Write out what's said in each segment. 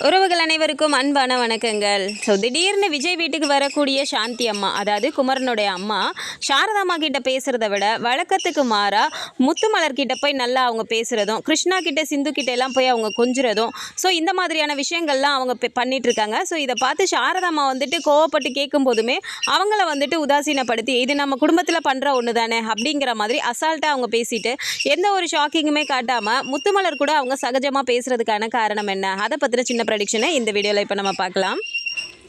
உறவுகள் அனைவருக்கும் அன்பான வணக்கங்கள். ஸோ திடீர்னு விஜய் வீட்டுக்கு வரக்கூடிய சாந்தி அம்மா அதாவது குமரனுடைய அம்மா சாரதாம்மா கிட்ட பேசுகிறத விட வழக்கத்துக்கு மாறா முத்துமலர் கிட்ட போய் நல்லா அவங்க பேசுகிறதும் கிருஷ்ணா கிட்ட சிந்து கிட்ட எல்லாம் போய் அவங்க கொஞ்சுறதும். ஸோ இந்த மாதிரியான விஷயங்கள்லாம் அவங்க பண்ணிட்டு இருக்காங்க ஸோ இதை பார்த்து சாரதாம்மா வந்துட்டு கோவப்பட்டு கேட்கும் போதுமே அவங்கள வந்துட்டு உதாசீனப்படுத்தி இது நம்ம குடும்பத்தில் பண்ணுற ஒன்று தானே அப்படிங்கிற மாதிரி அசால்ட்டாக அவங்க பேசிட்டு எந்த ஒரு ஷாக்கிங்குமே காட்டாமல் முத்துமலர் கூட அவங்க சகஜமாக பேசுகிறதுக்கான காரணம் என்ன? அதை பற்றின சின்ன ப்ரடிக்ஷனை இந்த வீடியோவில் இப்போ நம்ம பார்க்கலாம்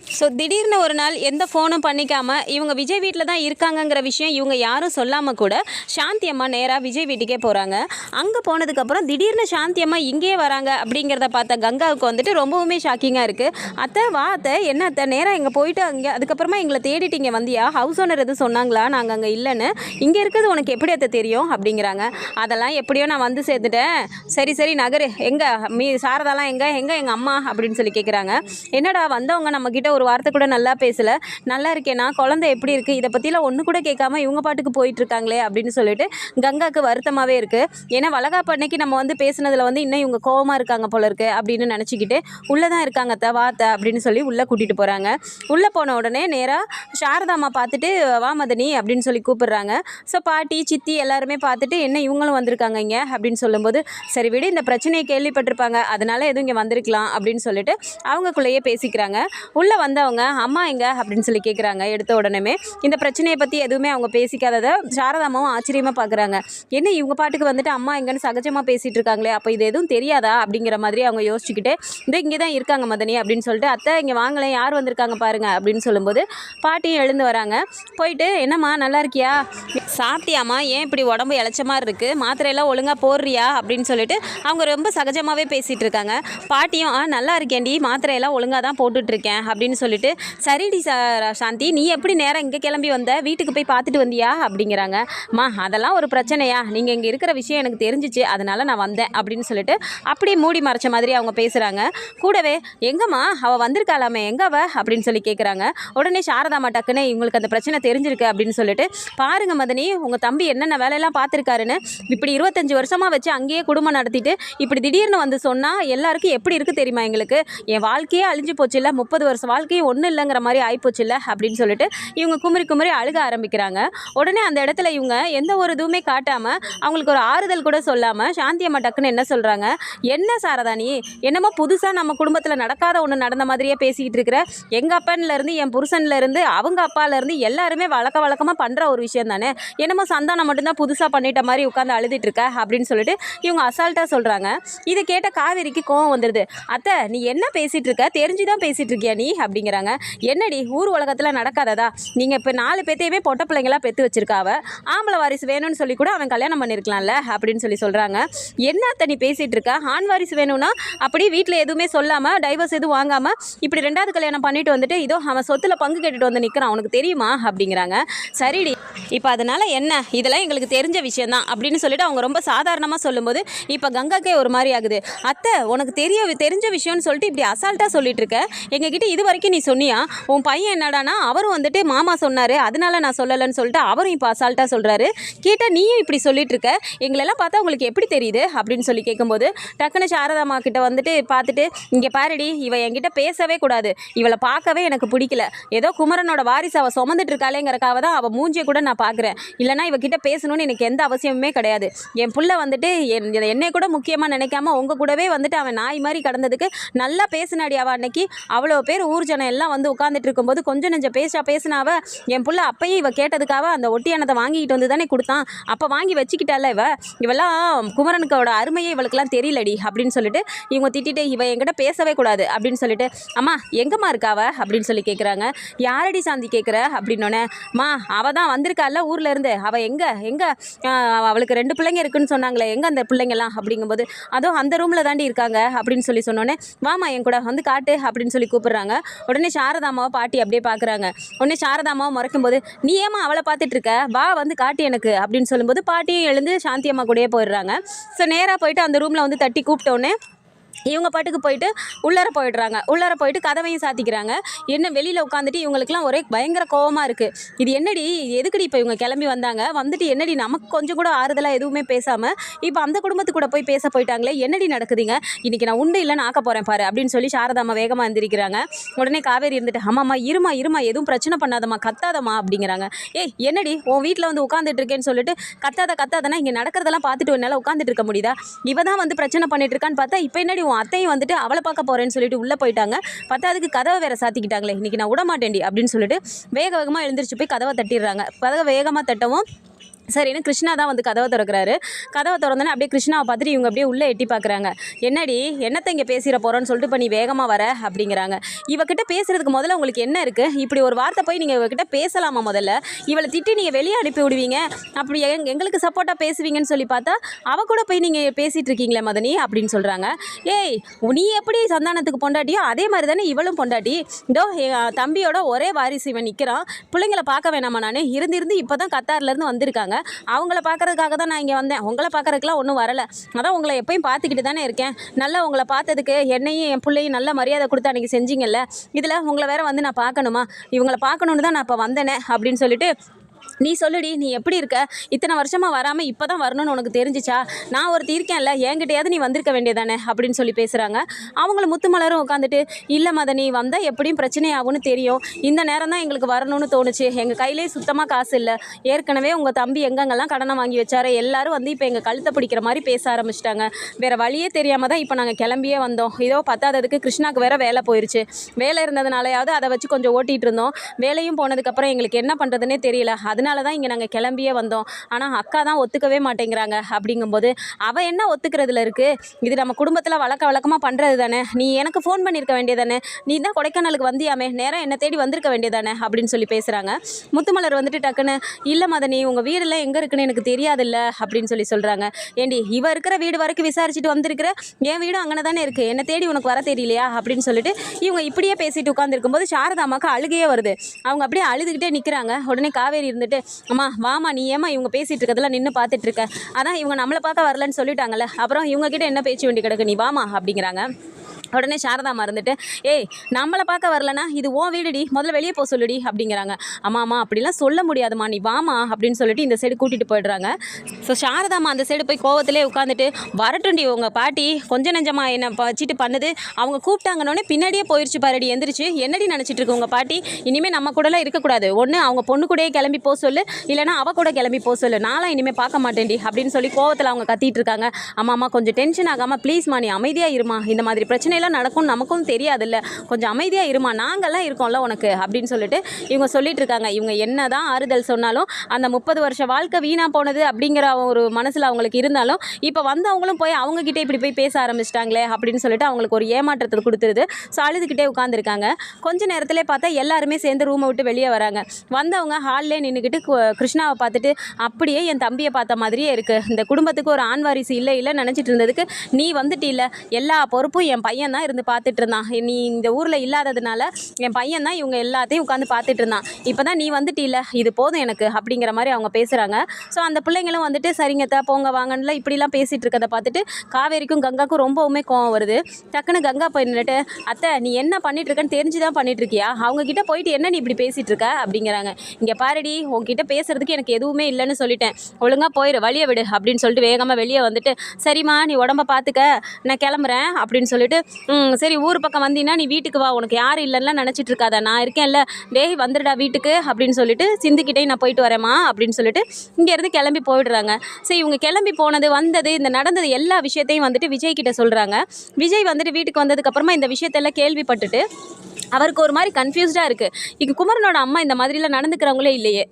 ஸோ திடீர்னு ஒரு நாள் எந்த ஃபோனும் பண்ணிக்காமல் இவங்க விஜய் வீட்டில் தான் இருக்காங்கங்கிற விஷயம் இவங்க யாரும் சொல்லாமல் கூட சாந்தி அம்மா நேராக விஜய் வீட்டுக்கே போகிறாங்க அங்கே போனதுக்கப்புறம் திடீர்னு சாந்தி அம்மா இங்கேயே வராங்க அப்படிங்கிறத பார்த்த கங்காவுக்கு வந்துட்டு ரொம்பவுமே ஷாக்கிங்காக இருக்குது அத்தை வா அத்தை என்ன அத்தை? நேராக இங்கே போயிட்டு அங்கே அதுக்கப்புறமா எங்களை தேடிட்டு இங்கே வந்தியா? ஹவுஸ் ஓனர் எதுவும் சொன்னாங்களா? நாங்கள் அங்கே இல்லைன்னு. இங்கே இருக்கிறது உனக்கு எப்படி அத்தை தெரியும்? அப்படிங்கிறாங்க. அதெல்லாம் எப்படியோ நான் வந்து சேர்ந்துட்டேன். சரி சரி நகரு. எங்கே? மீ சாரதாலாம் எங்கே? எங்கே? எங்கள் அம்மா? அப்படின்னு சொல்லி கேட்குறாங்க என்னடா வந்தவங்க நம்மக்கிட்ட ஒரு வார்த்தை கூட நல்லா பேசல. நல்லா இருக்கேனா குழந்தை எப்படி இருக்குது இதை பற்றிலாம் ஒன்று கூட கேட்காம இவங்க பாட்டுக்கு போயிட்டு இருக்காங்களே அப்படின்னு சொல்லிட்டு கங்காவுக்கு வருத்தமாகவே இருக்குது ஏன்னா வளகாப்பு அன்னைக்கு நம்ம வந்து பேசுனதில் வந்து இன்னும் இவங்க கோவமாக இருக்காங்க போல இருக்கு அப்படின்னு நினச்சிக்கிட்டு உள்ளே தான் இருக்காங்க த வா அப்படின்னு சொல்லி உள்ளே கூட்டிகிட்டு போகிறாங்க உள்ளே போன உடனே நேராக சாரதாம்மா பார்த்துட்டு வா மதனி அப்படின்னு சொல்லி கூப்பிடுறாங்க. ஸோ பாட்டி சித்தி எல்லாருமே பார்த்துட்டு என்ன இவங்களும் வந்திருக்காங்க இங்கே? அப்படின்னு சொல்லும்போது சரி விடு இந்த பிரச்சனையை கேள்விப்பட்டிருப்பாங்க அதனால எதுவும் இங்கே வந்திருக்கலாம் அப்படின்னு சொல்லிட்டு அவங்கக்குள்ளேயே பேசிக்கிறாங்க. உள்ளே வந்தவங்க அம்மா எங்க? அப்படின்னு சொல்லி கேட்குறாங்க எடுத்த உடனே இந்த பிரச்சனையை பற்றி எதுவுமே அவங்க பேசிக்காததை சாரதாமாவும் ஆச்சரியமாக பார்க்குறாங்க என்ன இவங்க பாட்டுக்கு வந்துட்டு அம்மா எங்கன்னு சகஜமாக பேசிகிட்டு இருக்காங்களே அப்போ இது எதுவும் தெரியாதா? அப்படிங்கிற மாதிரி அவங்க யோசிச்சுக்கிட்டு இந்த இங்கே தான் இருக்காங்க மதனி அப்படின்னு சொல்லிட்டு அத்தை இங்கே வாங்கலேன் யார் வந்திருக்காங்க பாருங்க அப்படின்னு சொல்லும்போது பாட்டியும் எழுந்து வராங்க. போயிட்டு என்னம்மா நல்லா இருக்கியா? சாப்பிட்டியாம்மா ஏன் இப்படி உடம்பு இளைச்ச மாதிரி இருக்குது மாத்திரையெல்லாம் ஒழுங்காக போடுறியா? அப்படின்னு சொல்லிட்டு அவங்க ரொம்ப சகஜமாகவே பேசிகிட்டு இருக்காங்க. பாட்டியும் ஆ நல்லா இருக்கேன்டி மாத்திரையெல்லாம் ஒழுங்காக தான் போட்டுட்ருக்கேன் அப்படின்னு சொல்லிட்டு சரிடி சாந்தி நீ எப்படி நேரம் இங்கே கிளம்பி வந்த? வீட்டுக்கு போய் பார்த்துட்டு வந்தியா? அப்படிங்கிறாங்க. மா அதெல்லாம் ஒரு பிரச்சனையா? நீங்கள் இங்கே இருக்கிற விஷயம் எனக்கு தெரிஞ்சிச்சு. அதனால் நான் வந்தேன். அப்படின்னு சொல்லிட்டு அப்படியே மூடி மறைச்ச மாதிரி அவங்க பேசுகிறாங்க கூடவே எங்கம்மா? அவள் வந்திருக்காளாமே? எங்கே அவ? அப்படின்னு சொல்லி கேட்குறாங்க உடனே சாரதாமா டக்குன்னு இவங்களுக்கு அந்த பிரச்சனை தெரிஞ்சிருக்கு. அப்படின்னு சொல்லிட்டு பாருங்கள் மதனி உங்கள் தம்பி என்னென்ன வேலையெல்லாம் பார்த்துருக்காருன்னு இப்படி இருபத்தஞ்சி வருஷமாக வச்சு அங்கேயே குடும்பம் நடத்திட்டு இப்படி திடீர்னு வந்து சொன்னால் எல்லாருக்கும் எப்படி இருக்குது தெரியுமா எங்களுக்கு? என் வாழ்க்கையே அழிஞ்சு போச்சு இல்லை? முப்பது வருஷம் வாழ்க்கையே ஒன்றும் இல்லைங்கிற மாதிரி ஆயிப்போச்சு இல்லை அப்படின்னு சொல்லிட்டு இவங்க குமரி குமரி அழுக ஆரம்பிக்கிறாங்க. உடனே அந்த இடத்துல இவங்க எந்த ஒரு இதுவுமே காட்டாமல் அவங்களுக்கு ஒரு ஆறுதல் கூட சொல்லாமல் சாந்தி அம்மா டக்குன்னு என்ன சொல்கிறாங்க என்ன சாரதா நீ என்னமோ புதுசாக நம்ம குடும்பத்தில் நடக்காத ஒன்று நடந்த மாதிரியே பேசிக்கிட்டு இருக்கிற எங்கள் அப்பன்லேருந்து என் புருஷன்லேருந்து அவங்க அப்பாலேருந்து எல்லாருமே வழக்க வழக்கமாக பண்ணுற ஒரு விஷயம் தானே? என்னமோ சந்தானம் மட்டும்தான் புதுசாக பண்ணிட்ட மாதிரி உட்காந்து அழுதுட்டு இருக்க அப்படின்னு சொல்லிட்டு இவங்க அசால்ட்டாக சொல்கிறாங்க இதை கேட்ட காவேரிக்கு கோவம் வந்துடுது அத்தை நீ என்ன பேசிகிட்டு இருக்க? தெரிஞ்சு தான் பேசிகிட்டு இருக்கியா நீ? அப்படிங்கிறாங்க. என்னடி ஊர் உலகத்தில் நடக்காததா? நீங்கள் இப்போ நாலு பேத்தையுமே பொட்ட பிள்ளைங்களாக பெற்று வச்சிருக்காவ? ஆம்பளை வாரிசு வேணும்னு சொல்லி கூட அவன் கல்யாணம் பண்ணியிருக்கலாம்ல அப்படின்னு சொல்லி சொல்கிறாங்க என்ன தண்ணி பேசிகிட்டு இருக்க? ஆண் வாரிசு வேணும்னா அப்படி வீட்டில் எதுவுமே சொல்லாமல் டைவர்ஸ் எதுவும் வாங்காமல் இப்படி ரெண்டாவது கல்யாணம் பண்ணிட்டு வந்துட்டு இதோ அவன் சொத்தில் பங்கு கேட்டுட்டு வந்து நிற்கிறான் அவனுக்கு தெரியுமா? அப்படிங்கிறாங்க. சரிடி இப்போ அதனால் என்ன? இதெல்லாம் எங்களுக்கு தெரிஞ்ச விஷயம்தான் அப்படின்னு சொல்லிட்டு அவங்க ரொம்ப சாதாரணமாக சொல்லும்போது இப்போ கங்காக்கே ஒரு மாதிரி ஆகுது. அத்தை உனக்கு தெரிய தெரிஞ்ச விஷயம்னு சொல்லிட்டு இப்படி அசால்ட்டாக சொல்லிட்டு இருக்க? எங்ககிட்ட இது வரைக்கும் நீ சொன்னியா உன் பையன் என்னடானா அவரும் வந்துட்டு மாமா சொன்னார் அதனால நான் சொல்லலைன்னு சொல்லிட்டு அவரும் இப்போ அசால்ட்டாக சொல்கிறாரு கேட்டால் நீயும் இப்படி சொல்லிட்டு இருக்க எங்களெல்லாம் பார்த்தா உங்களுக்கு எப்படி தெரியுது? அப்படின்னு சொல்லி கேட்கும்போது டக்குன்னு சாரதாமா கிட்ட வந்துட்டு பார்த்துட்டு இங்கே பாருடி இவ என்கிட்ட பேசவே கூடாது. இவளை பார்க்கவே எனக்கு பிடிக்கல. ஏதோ குமரனோட வாரிசு அவள் சுமந்துட்டு இருக்காளேங்கிறக்காக தான் அவள் மூஞ்சியை கூட நான் பார்க்குறேன். இல்லைனா இவகிட்ட பேசணும்னு எனக்கு எந்த அவசியமுமே கிடையாது. என் புள்ள வந்துட்டு என் என்னை கூட முக்கியமாக நினைக்காம உங்கள் கூடவே வந்துட்டு அவன் நாய் மாதிரி கடந்ததுக்கு நல்லா பேசினாடி அவள் அன்னைக்கு. அவ்வளோ பேர் ஊர்ஜ ஜனம் எல்லாம் வந்து உட்காந்துட்டு இருக்கும்போது கொஞ்சம் நெஞ்சம் பேசா பேசினாவ என் புள்ள அப்பயே இவ கேட்டதுக்காக அந்த ஒட்டியானத்தை வாங்கிக்கிட்டு வந்து தானே கொடுத்தான். அப்போ வாங்கி வச்சுக்கிட்டால இவ? இவெல்லாம் குமரனுக்கோட அருமையே இவளுக்குலாம் தெரியலடி அப்படின்னு சொல்லிட்டு இவங்க திட்டிட்டு இவ என்கிட்ட பேசவே கூடாது அப்படின்னு சொல்லிட்டு அம்மா எங்கம்மா இருக்காவ? அப்படின்னு சொல்லி கேட்குறாங்க யாரடி சாந்தி கேட்குற அப்படின்னோடனே மா அவள் தான் வந்திருக்கால ஊர்ல இருந்து. அவள் எங்கே? எங்கே? அவளுக்கு ரெண்டு பிள்ளைங்க இருக்குன்னு சொன்னாங்களே எங்கே அந்த பிள்ளைங்கலாம் அப்படிங்கும்போது அதுவும் அந்த ரூமில் தாண்டி இருக்காங்க அப்படின்னு சொல்லி சொன்னோன்னே வாமா என் கூட வந்து காட்டு அப்படின்னு சொல்லி கூப்பிடுறாங்க. உடனே சாரதாமாவை பாட்டி அப்படியே பார்க்குறாங்க உடனே சாரதாமாவை முறைக்கும்போது நீ ஏமா அவளை பார்த்துட்டு இருக்க? வா வந்து காட்டி எனக்கு அப்படின்னு சொல்லும்போது பாட்டியும் எழுந்து சாந்தி அம்மா கூடயே போயிடுறாங்க. ஸோ நேராக போயிட்டு அந்த ரூமில் வந்து தட்டி கூப்பிட்டோன்னே இவங்க பாட்டுக்கு போயிட்டு உள்ளார போயிடுறாங்க. உள்ளார போயிட்டு கதவையும் சாத்திக்கிறாங்க. என்ன வெளியில் உட்காந்துட்டு இவங்களுக்குலாம் ஒரே பயங்கர கோவமாக இருக்குது இது என்னடி எதுக்குடி இப்போ இவங்க கிளம்பி வந்தாங்க? வந்துட்டு என்னடி நமக்கு கொஞ்சம் கூட ஆறுதலாக எதுவுமே பேசாமல் இப்போ அந்த குடும்பத்து கூட போய் பேச போயிட்டாங்களே என்னடி நடக்குதுங்க? இன்றைக்கி நான் உண்டு இல்லைன்னு ஆக்க போகிறேன் பாரு அப்படின்னு சொல்லி சாரதாம்மா வேகமாக எந்திரிக்கிறாங்க. உடனே காவேரி இருந்துட்டு ஆமாம்மா இருமா இருமா எதுவும் பிரச்சனை பண்ணாதம்மா கத்தாதம்மா அப்படிங்கிறாங்க. ஏய் என்னடி உன் வீட்டில் வந்து உட்காந்துட்டு இருக்கேன்னு சொல்லிட்டு கத்தாத கத்தாதனா இங்கே நடக்கிறதெல்லாம் பார்த்துட்டு என்னால் உட்காந்துட்டு இருக்க முடியுதா? இவ தான் வந்து பிரச்சனை பண்ணிட்டு இருக்கான்னு பார்த்தா இப்போ என்னடி உன் அத்தையும் வந்துட்டு அவளை பார்க்க போறேன்னு சொல்லிட்டு உள்ளே போயிட்டாங்க. பார்த்தா அதுக்கு கதவை வேற சாத்திக்கிட்டாங்களே. இன்றைக்கி நான் விட மாட்டேன்டி அப்படின்னு சொல்லிட்டு வேக வேகமாக எழுந்திரிச்சு போய் கதவை தட்டிடுறாங்க. கதவை வேகமாக தட்டவும் சரின்னு கிருஷ்ணா தான் வந்து கதவை திறக்கிறாரு. கதவை திறந்தோன்னே அப்படியே கிருஷ்ணாவை பார்த்துட்டு இவங்க அப்படியே உள்ளே எட்டி பார்க்குறாங்க. என்னடி என்னத்தை இங்கே பேசிட போகிறோன்னு சொல்லிட்டு இப்போ நீ வேகமாக வர அப்படிங்கிறாங்க. இவகிட்ட பேசுறதுக்கு முதல்ல உங்களுக்கு என்ன இருக்குது இப்படி ஒரு வார்த்தை போய் நீங்கள் இவகிட்ட பேசலாமா முதல்ல? இவளை திட்டி நீங்கள் வெளியே அனுப்பி விடுவீங்க. அப்படி எங் எங்களுக்கு சப்போர்ட்டாக பேசுவீங்கன்னு சொல்லி பார்த்தா அவ கூட போய் நீங்கள் பேசிகிட்டு இருக்கீங்களே மதனி அப்படின்னு சொல்கிறாங்க ஏய் நீ எப்படி சந்தானத்துக்கு பொண்டாட்டியோ அதே மாதிரி தானே இவளும் பொண்டாட்டி. இதோ என் தம்பியோட ஒரே வாரிசு இவன் நிற்கிறான் பிள்ளைங்களை பார்க்க வேணாமா நான்? இருந்து இருந்து இப்போ தான் கத்தார்லேருந்து வந்திருக்காங்க. அவங்கள பார்க்கறதுக்காக தான் நான் இங்கே வந்தேன். உங்களை பார்க்கறதுக்குலாம் ஒன்றும் வரலை. அதான் உங்களை எப்பயும் பார்த்துக்கிட்டு தானே இருக்கேன். நல்லா உங்களை பார்த்ததுக்கு என்னையும் என் பிள்ளையும் நல்ல மரியாதை கொடுத்து அன்றைக்கி செஞ்சீங்கல்ல. இதில் உங்களை வேற வந்து நான் பார்க்கணுமா? இவங்களை பார்க்கணுன்னு தான் நான் இப்போ வந்தேனே அப்படின்னு சொல்லிட்டு நீ சொல்லுடி நீ எப்படி இருக்க? இத்தனை வருஷமா வராமல் இப்போ தான் வரணும்னு உனக்கு தெரிஞ்சிச்சா? நான் ஒருத்தி இருக்கேன்ல என்கிட்டயாவது நீ வந்திருக்க வேண்டியதானே? அப்படின்னு சொல்லி பேசுகிறாங்க அவங்கள முத்துமலரும் உட்காந்துட்டு இல்லை மதனி வந்தால் எப்படியும் பிரச்சனையாகும்னு தெரியும். இந்த நேரம் தான் எங்களுக்கு வரணும்னு தோணுச்சு. எங்கள் கையிலே சுத்தமாக காசு இல்லை. ஏற்கனவே உங்கள் தம்பி எங்கெங்கெல்லாம் கடனை வாங்கி வச்சாரு. எல்லாரும் வந்து இப்போ எங்கள் கழுத்தை பிடிக்கிற மாதிரி பேச ஆரம்பிச்சிட்டாங்க. வேறு வழியே தெரியாமல் தான் இப்போ நாங்கள் கிளம்பியே வந்தோம். இதோ பத்தாததுக்கு கிருஷ்ணாக்கு வேற வேலை போயிருச்சு. வேலை இருந்ததுனாலயாவது அதை வச்சு கொஞ்சம் ஓட்டிகிட்டு இருந்தோம். வேலையும் போனதுக்கப்புறம் எங்களுக்கு என்ன பண்ணுறதுனே தெரியல. அதனால தான் இங்கே நாங்கள் கிளம்பியே வந்தோம். ஆனால் அக்கா தான் ஒத்துக்கவே மாட்டேங்கிறாங்க. அப்படிங்கும்போது அவள் என்ன ஒத்துக்கிறதுல இருக்குது இது நம்ம குடும்பத்தில் வழக்க வழக்கமாக பண்ணுறது தானே? நீ எனக்கு ஃபோன் பண்ணியிருக்க வேண்டியதானே? நீ தான் கொடைக்கானலுக்கு வந்தியாமே? நேரம் என்ன தேடி வந்திருக்க வேண்டியதானே? அப்படின்னு சொல்லி பேசுகிறாங்க முத்துமலர் வந்துட்டு டக்குன்னு இல்லை மதனி உங்கள் வீடெல்லாம் எங்கே இருக்குன்னு எனக்கு தெரியாதில்ல? அப்படின்னு சொல்லி சொல்கிறாங்க ஏண்டி இவ இருக்கிற வீடு வரைக்கும் விசாரிச்சுட்டு வந்திருக்கிற என் வீடும் அங்கே தானே இருக்குது என்னை தேடி உனக்கு வர தெரியலையா? அப்படின்னு சொல்லிட்டு இவங்க இப்படியே பேசிட்டு உட்காந்துருக்கும்போது சாரதாமாக்கு அழுகையே வருது. அவங்க அப்படியே அழுதுகிட்டே நிற்கிறாங்க உடனே காவேரி இருந்துட்டு அம்மா வாமா நீ ஏமா இவங்க பேசிட்டு இருக்கதெல்லாம் நின்று பார்த்துட்டு இருக்க? அதான் இவங்க நம்மளை பார்க்க வரலன்னு சொல்லிட்டாங்கல்ல. அப்புறம் இவங்க கிட்ட என்ன பேச்சு வேண்டி கிடக்கு? நீ வாமா அப்படிங்கிறாங்க. உடனே சாரதாமா இருந்துட்டு ஏய் நம்மளை பார்க்க வரலனா இது ஓ வீடுடி முதல்ல வெளியே போக சொல்லுடி அப்படிங்கிறாங்க. அம்மா அம்மா அப்படிலாம் சொல்ல முடியாதுமா நீ வாமா அப்படின்னு சொல்லிட்டு இந்த சைடு கூட்டிகிட்டு போயிடுறாங்க. ஸோ சாரதாமா அந்த சைடு போய் கோவத்திலே உட்காந்துட்டு வரட்டுண்டி உங்கள் பாட்டி கொஞ்ச நெஞ்சமா என்னை வச்சுட்டு பண்ணுது. அவங்க கூப்பிட்டாங்கன்னொடனே பின்னாடியே போயிடுச்சு பாரடி எந்திரிச்சு. என்னடி நினச்சிட்டு இருக்கு உங்கள் பாட்டி? இனிமேல் நம்ம கூடலாம் இருக்கக்கூடாது. ஒன்று அவங்க பொண்ணு கூடயே கிளம்பி போக சொல்லு. இல்லைனா அவ கூட கிளம்பி போக சொல்லு. நான்லாம் இனிமேல் பார்க்க மாட்டேன்டி அப்படின்னு சொல்லி கோவத்தில் அவங்க கத்திட்டு இருக்காங்க. அம்மா அம்மா கொஞ்சம் டென்ஷன் ஆகாமல் ப்ளீஸ்மா நீ அமைதியாக இருமா. இந்த மாதிரி பிரச்சனையெல்லாம் நடக்கும் நமக்கும் தெரியாதுல்ல. கொஞ்சம் அமைதியாக இருமா நாங்கள்லாம் இருக்கோம்ல உனக்கு அப்படின்னு சொல்லிட்டு இவங்க சொல்லிட்டு இருக்காங்க. இவங்க என்ன தான் ஆறுதல் சொன்னாலும் அந்த முப்பது வருஷ வாழ்க்கை வீணாக போனது அப்படிங்கிற ஒரு மனசில் அவங்களுக்கு இருந்தாலும் இப்போ வந்தவங்களும் போய் அவங்கக்கிட்டே இப்படி போய் பேச ஆரம்பிச்சிட்டாங்களே அப்படின்னு சொல்லிட்டு அவங்களுக்கு ஒரு ஏமாற்றத்தை கொடுத்துருது. ஸோ அழுதுகிட்டே உட்காந்துருக்காங்க கொஞ்ச நேரத்தில் பார்த்தா எல்லாருமே சேர்ந்து ரூமை விட்டு வெளியே வராங்க. வந்தவங்க ஹால்லே நின்றுக்கிட்டு கிருஷ்ணாவை பார்த்துட்டு அப்படியே என் தம்பியை பார்த்த மாதிரியே இருக்குது இந்த குடும்பத்துக்கு ஒரு ஆண் வாரிசு இல்லை இல்லை நினச்சிட்டு இருந்ததுக்கு நீ வந்துட்டில்ல. எல்லா பொறுப்பும் என் பையன் தான் இருந்து பார்த்துட்டு இருந்தான். நீ இந்த ஊரில் இல்லாததுனால என் பையன் தான் இவங்க எல்லாத்தையும் உட்காந்து பார்த்துட்டு இருந்தான். இப்போ தான் நீ வந்துட்டில இது போதும் எனக்கு அப்படிங்கிற மாதிரி அவங்க பேசுகிறாங்க ஸோ அந்த பிள்ளைங்களும் வந்துட்டு சரிங்க தா போங்க வாங்கன்னு இப்படிலாம் பேசிகிட்டு இருக்கதை பார்த்துட்டு காவேரிக்கும் கங்காக்கும் ரொம்பவுமே கோவம் வருது. டக்குன்னு கங்கா போய் நின்றுட்டு அத்தை நீ என்ன பண்ணிட்டு இருக்கன்னு தெரிஞ்சு தான் பண்ணிட்டு இருக்கியா? அவங்க கிட்ட போயிட்டு என்ன நீ இப்படி பேசிட்டு இருக்க? அப்படிங்கிறாங்க. இங்கே பாருடி உங்ககிட்ட பேசுறதுக்கு எனக்கு எதுவுமே இல்லைன்னு சொல்லிட்டேன். ஒழுங்காக போயிரு வழியை விடு அப்படின்னு சொல்லிட்டு வேகமாக வெளியே வந்துட்டு சரிம்மா நீ உடம்ப பார்த்துக்க நான் கிளம்புறேன் அப்படின்னு சொல்லிட்டு ம் சரி ஊர் பக்கம் வந்தீங்கன்னா நீ வீட்டுக்கு வா. உனக்கு யாரும் இல்லைன்னா நினச்சிட்டு இருக்காத. நான் இருக்கேன்ல. டேய் வந்துடுடா வீட்டுக்கு அப்படின்னு சொல்லிட்டு சிந்துக்கிட்டே நான் போயிட்டு வரேம்மா அப்படின்னு சொல்லிட்டு இங்கேருந்து கிளம்பி போயிடுறாங்க. சரி இவங்க கிளம்பி போனது வந்தது இந்த நடந்தது எல்லா விஷயத்தையும் வந்துட்டு விஜய் கிட்ட சொல்கிறாங்க விஜய் வந்துட்டு வீட்டுக்கு வந்ததுக்கப்புறமா இந்த விஷயத்தெல்லாம் கேள்விப்பட்டுட்டு அவருக்கு ஒரு மாதிரி கன்ஃபியூஸ்டாக இருக்குது இங்கே குமரனோட அம்மா இந்த மாதிரிலாம் நடந்துக்கிறவங்களே இல்லையே.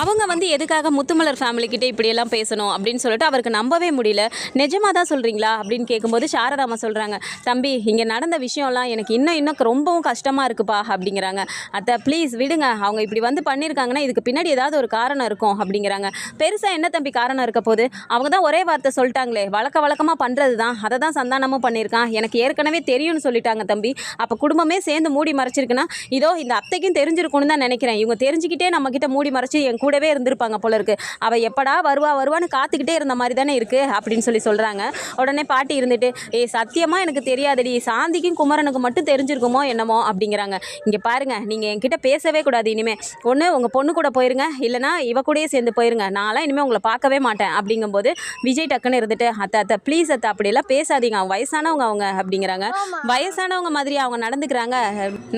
அவங்க வந்து எதுக்காக முத்துமலர் ஃபேமிலிக்கிட்டே இப்படியெல்லாம் பேசணும் அப்படின்னு சொல்லிட்டு அவருக்கு நம்பவே முடியல. நிஜமாக தான் சொல்கிறீங்களா அப்படின்னு கேட்கும்போது சாரதாமா சொல்கிறாங்க தம்பி இங்கே நடந்த விஷயம்லாம் எனக்கு இன்னும் இன்னும் ரொம்பவும் கஷ்டமாக இருக்குப்பா அப்படிங்கிறாங்க. அத்தை ப்ளீஸ் விடுங்க. அவங்க இப்படி வந்து பண்ணியிருக்காங்கன்னா இதுக்கு பின்னாடி ஏதாவது ஒரு காரணம் இருக்கும் அப்படிங்கிறாங்க. பெருசாக என்ன தம்பி காரணம் இருக்க போது அவங்க தான் ஒரே வார்த்தை சொல்லிட்டாங்களே. வழக்க வழக்கமாக பண்ணுறது தான் அதை தான் சந்தானமும் பண்ணியிருக்கான். எனக்கு ஏற்கனவே தெரியும்னு சொல்லிட்டாங்க தம்பி. அப்போ குடும்பமே சேர்ந்து மூடி மூடி மறைச்சிருக்குன்னா இதோ இந்த அத்தைக்கும் தெரிஞ்சிருக்கும்னு தான் நினைக்கிறேன். இவங்க தெரிஞ்சுக்கிட்டே நம்மக்கிட்ட மூடி மறைச்சி என் கூடவே இருந்திருப்பாங்க போல இருக்கு. அவள் எப்படா வருவா வருவான்னு காத்துக்கிட்டே இருந்த மாதிரி தானே இருக்குது அப்படின்னு சொல்லி சொல்கிறாங்க உடனே பாட்டி இருந்துட்டு ஏய் சத்தியமாக எனக்கு தெரியாதுடி. சாந்திக்கும் குமரனுக்கு மட்டும் தெரிஞ்சிருக்குமோ என்னமோ? அப்படிங்கிறாங்க. இங்கே பாருங்க நீங்கள் என்கிட்ட பேசவே கூடாது இனிமே. ஒன்று உங்கள் பொண்ணு கூட போயிருங்க. இல்லைனா இவ கூடயே சேர்ந்து போயிருங்க. நான்லாம் இனிமேல் உங்களை பார்க்கவே மாட்டேன். அப்படிங்கும்போது விஜய் டக்குன்னு இருந்துட்டு அத்தை அத்தை ப்ளீஸ் அத்தை அப்படியெல்லாம் பேசாதீங்க. வயசானவங்க அவங்க. அப்படிங்கிறாங்க. வயசானவங்க மாதிரி அவங்க நடந்துக்கிறாங்க.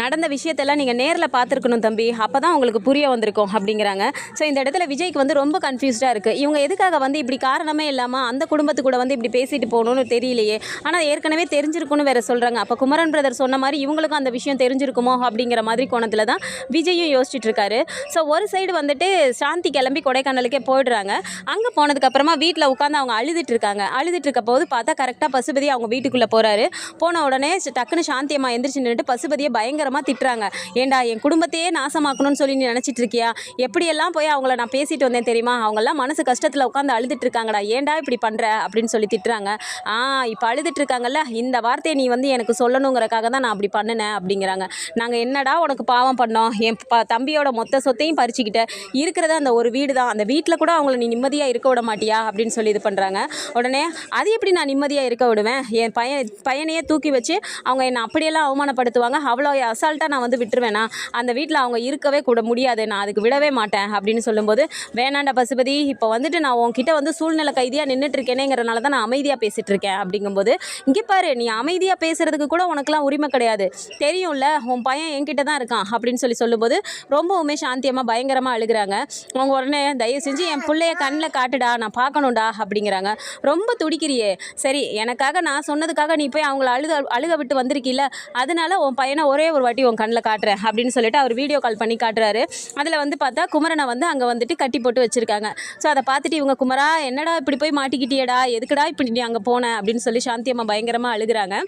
நடந்த விஷயத்தெல்லாம் நீங்கள் நேரில் பார்த்துருக்கணும் தம்பி. அப்போ தான் உங்களுக்கு புரிய வந்திருக்கும் அப்படிங்கிறாங்க. ஸோ இந்த இடத்துல விஜய்க்கு வந்து ரொம்ப கன்ஃபியூஸ்டாக இருக்குது இவங்க எதுக்காக வந்து இப்படி காரணமே இல்லாமல் அந்த குடும்பத்து கூட வந்து இப்படி பேசிட்டு போகணும்னு தெரியலையே. ஆனால் ஏற்கனவே தெரிஞ்சிருக்கும்னு வேறு சொல்கிறாங்க அப்போ குமரன் பிரதர் சொன்ன மாதிரி இவங்களுக்கும் அந்த விஷயம் தெரிஞ்சிருக்குமோ அப்படிங்கிற மாதிரி கோணத்தில் தான் விஜயும் யோசிச்சுட்டு இருக்காரு. ஸோ ஒரு சைடு வந்துட்டு சாந்தி கிளம்பி கொடைக்கானலுக்கே போயிடுறாங்க. அங்கே போனதுக்கப்புறமா வீட்டில் உட்காந்து அவங்க அழுதுட்டு இருக்காங்க. அழுதுட்டு இருக்க போது பார்த்தா கரெக்டாக பசுபதி அவங்க வீட்டுக்குள்ளே போகிறாரு போன உடனே டக்குன்னு சாந்தியம்மா எந்திரிச்சு நின்றுட்டு பசுபதியை பயங்கரமாக திட்டுறாங்க. ஏண்டா என் குடும்பத்தையே நாசமாக்கணும்னு சொல்லி நீ நினச்சிட்டு இருக்கியா? எப்படியெல்லாம் போய் அவங்கள நான் பேசிட்டு வந்தேன் தெரியுமா? அவங்கெல்லாம் மனசு கஷ்டத்தில் உட்காந்து அழுதுட்டு இருக்காங்கடா. ஏன்டா இப்படி பண்ணுற அப்படின்னு சொல்லி திட்டுறாங்க. ஆ இப்போ அழுதுட்டு இருக்காங்கல்ல இந்த வார்த்தையை நீ வந்து எனக்கு சொல்லணுங்கிறக்காக தான் நான் அப்படி பண்ணினேன் அப்படிங்கிறாங்க. நாங்கள் என்னடா உனக்கு பாவம் பண்ணோம்? என் தம்பியோட மொத்த சொத்தையும் பறிச்சுக்கிட்ட. இருக்கிறத அந்த ஒரு வீடு தான். அந்த வீட்டில் கூட அவங்கள நீ நிம்மதியாக இருக்க விட மாட்டியா? அப்படின்னு சொல்லி இது பண்ணுறாங்க உடனே அது எப்படி நான் நிம்மதியாக இருக்க விடுவேன்? என் பையன் பையனையே தூக்கி வச்சு அவங்க என்னை அப்படியெல்லாம் அவமானப்படுத்துவாங்க? அவ்வளோ அசால்ட்டாக நான் வந்து விட்டுருவேனா? அந்த வீட்டில் அவங்க இருக்கவே கூட முடியாது. நான் அதுக்கு விடவே மாட்டேன் அப்படின்னு சொல்லும்போது வேணாண்டா பசுபதி இப்போ வந்துட்டு நான் உன்கிட்ட வந்து சூழ்நிலை கைதியாக நின்றுட்டுருக்கேனேங்கிறனால தான் நான் அமைதியாக பேசிகிட்டு இருக்கேன் அப்படிங்கும்போது இங்கே பாரு நீ அமைதியாக பேசுறதுக்கு கூட உனக்குலாம் உரிமை கிடையாது. தெரியும்ல உன் பையன் என்கிட்ட தான் இருக்கான். அப்படின்னு சொல்லி சொல்லும்போது ரொம்பவுமே சாந்தியமாக பயங்கரமாக அழுகுறாங்க. அவங்க உடனே தயவு செஞ்சு என் பிள்ளைய கண்ணில் காட்டுடா நான் பார்க்கணும்டா. அப்படிங்கிறாங்க. ரொம்ப துடிக்கிறியே. சரி எனக்காக நான் சொன்னதுக்காக நீ போய் அவங்கள அழுக அழுக விட்டு வந்திருக்கீல அதனால உன் பையனை ஒரே ஒரு வாட்டி உன் கண்ணில் காட்டுறேன் அப்படின்னு சொல்லிட்டு அவர் வீடியோ கால் பண்ணி காட்டுறாரு. அதில் வந்து பார்த்தா குமரனை வந்து அங்கே வந்துட்டு கட்டி போட்டு வச்சுருக்காங்க. ஸோ அதை பார்த்துட்டு இவங்க குமரா என்னடா இப்படி போய் மாட்டிக்கிட்டியடா? எதுக்குடா இப்படி நீ அங்கே போன? அப்படின்னு சொல்லி சாந்தி அம்மா பயங்கரமாக அழுகுறாங்க.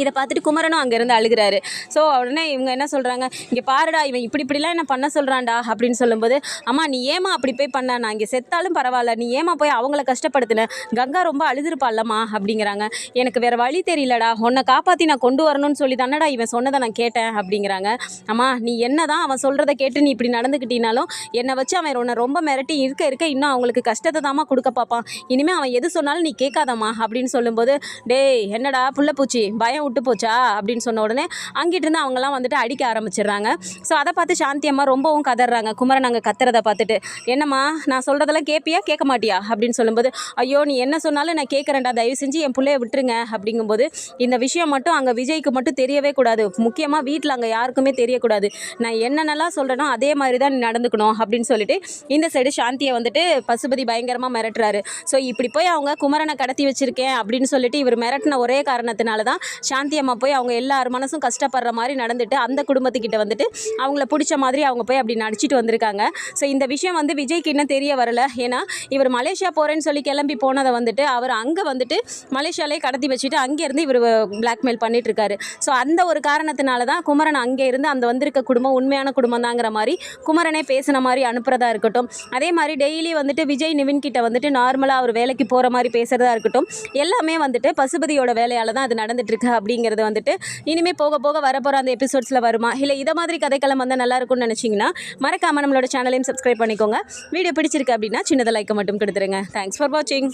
இதை பார்த்துட்டு குமரனும் அங்கேருந்து அழுகிறாரு. ஸோ உடனே இவங்க என்ன சொல்கிறாங்க இங்கே பாருடா இவன் இப்படி இப்படிலாம் என்ன பண்ண சொல்கிறான்டா அப்படின்னு சொல்லும்போது அம்மா நீ ஏமா அப்படி போய் பண்ண? நான் இங்கே செத்தாலும் பரவாயில்ல. நீ ஏமா போய் அவங்கள கஷ்டப்படுத்தின? கங்கா ரொம்ப அழுதுருப்பால்லம்மா அப்படிங்கிறாங்க. எனக்கு வேறு வழி தெரியலடா. உன்னை காப்பாற்றி நான் கொண்டு வரணும்னு சொல்லி தானடா இவன் சொன்னதை நான் கேட்டேன் அப்படிங்கிறாங்க. அம்மா நீ என்ன தான் அவன் சொல்கிறத கேட்டு நீ இப்படி நடந்துக்கிட்டினாலும் என்னை வச்சு அவன் உன்னை ரொம்ப மிரட்டி இருக்க இருக்க இன்னும் அவங்களுக்கு கஷ்டத்தை தாம்மா கொடுக்க பார்ப்பான் இனிமேல் அவன் எது சொன்னாலும் நீ கேட்காதம்மா அப்படின்னு சொல்லும்போது டேய் என்னடா புள்ளப்பூச்சி பயம் விட்டு போச்சா அப்படின்னு சொன்ன உடனே அங்கிட்டு இருந்து வந்துட்டு அடிக்க ஆரம்பிச்சிடுறாங்க. ஸோ அதை பார்த்து சாந்தி அம்மா ரொம்பவும் கதறாங்க. குமரன் அங்கே கத்துறதை பார்த்துட்டு என்னம்மா நான் சொல்கிறதெல்லாம் கேட்பியா கேட்க மாட்டியா? அப்படின்னு சொல்லும்போது ஐயோ நீ என்ன சொன்னாலும் நான் கேட்குறேன்டா. தயவு செஞ்சு என் பிள்ளைய விட்டுருங்க. அப்படிங்கும்போது இந்த விஷயம் மட்டும் அங்கே விஜய்க்கு மட்டும் தெரியவே கூடாது. முக்கியமாக வீட்டில் அங்கே யாருக்குமே தெரியக்கூடாது. நான் என்னென்னலாம் சொல்கிறேனோ அதே மாதிரி தான் நீ நடந்துக்கணும் அப்படின்னு சொல்லிட்டு இந்த சைடு சாந்தியை வந்துட்டு பசுபதி பயங்கரமாக மிரட்டுறாரு. ஸோ இப்படி போய் அவங்க குமரனை கடத்தி வச்சிருக்கேன் அப்படின்னு சொல்லிட்டு இவர் மிரட்டின ஒரே காரணத்தினால தான் சாந்தி அம்மா போய் அவங்க எல்லார் மனசும் கஷ்டப்படுற மாதிரி நடந்துட்டு அந்த குடும்பத்துக்கிட்ட வந்துட்டு அவங்கள பிடிச்ச மாதிரி அவங்க போய் அப்படி நடிச்சிட்டு வந்திருக்காங்க. ஸோ இந்த விஷயம் வந்து விஜய்க்கு இன்னும் தெரிய வரல. ஏன்னா இவர் மலேசியா போகிறேன்னு சொல்லி கிளம்பி போனதை வந்துட்டு அவர் அங்கே வந்துட்டு மலேசியாலே கடத்தி வச்சுட்டு அங்கேருந்து இவர் பிளாக்மெயில் பண்ணிட்டு இருக்காரு ஸோ அந்த ஒரு காரணத்தினால தான் குமரன் அங்கே இருந்து அந்த வந்திருக்க குடும்பம் உண்மையான குடும்பம் தாங்கிற மாதிரி குமரனே பேசின மாதிரி அனுப்புறதா இருக்கட்டும். அதே மாதிரி டெய்லி வந்துட்டு விஜய் நிவின் கிட்ட வந்துட்டு நார்மலாக அவர் வேலைக்கு போகிற மாதிரி பேசுகிறதா இருக்கட்டும். எல்லாமே வந்துட்டு பசுபதியோட வேலையால் தான் அது நடந்துட்டு இருக்கு அப்படிங்கிறது வந்துட்டு இனிமேல் போக போக வரப்போகிற அந்த எபிசோட்ஸில் வருமா? இல்லை இதை மாதிரி கதைக்களம் வந்தால் நல்லா இருக்கும்னு நினச்சிங்கன்னா மறக்காம நம்மளோட சேனலையும் சப்ஸ்கிரைப் பண்ணிக்கோங்க. வீடியோ பிடிச்சிருக்கு அப்படின்னா சின்னதாக லைக்கை மட்டும் கொடுத்துருங்க. தேங்க்ஸ் ஃபார் வாட்சிங்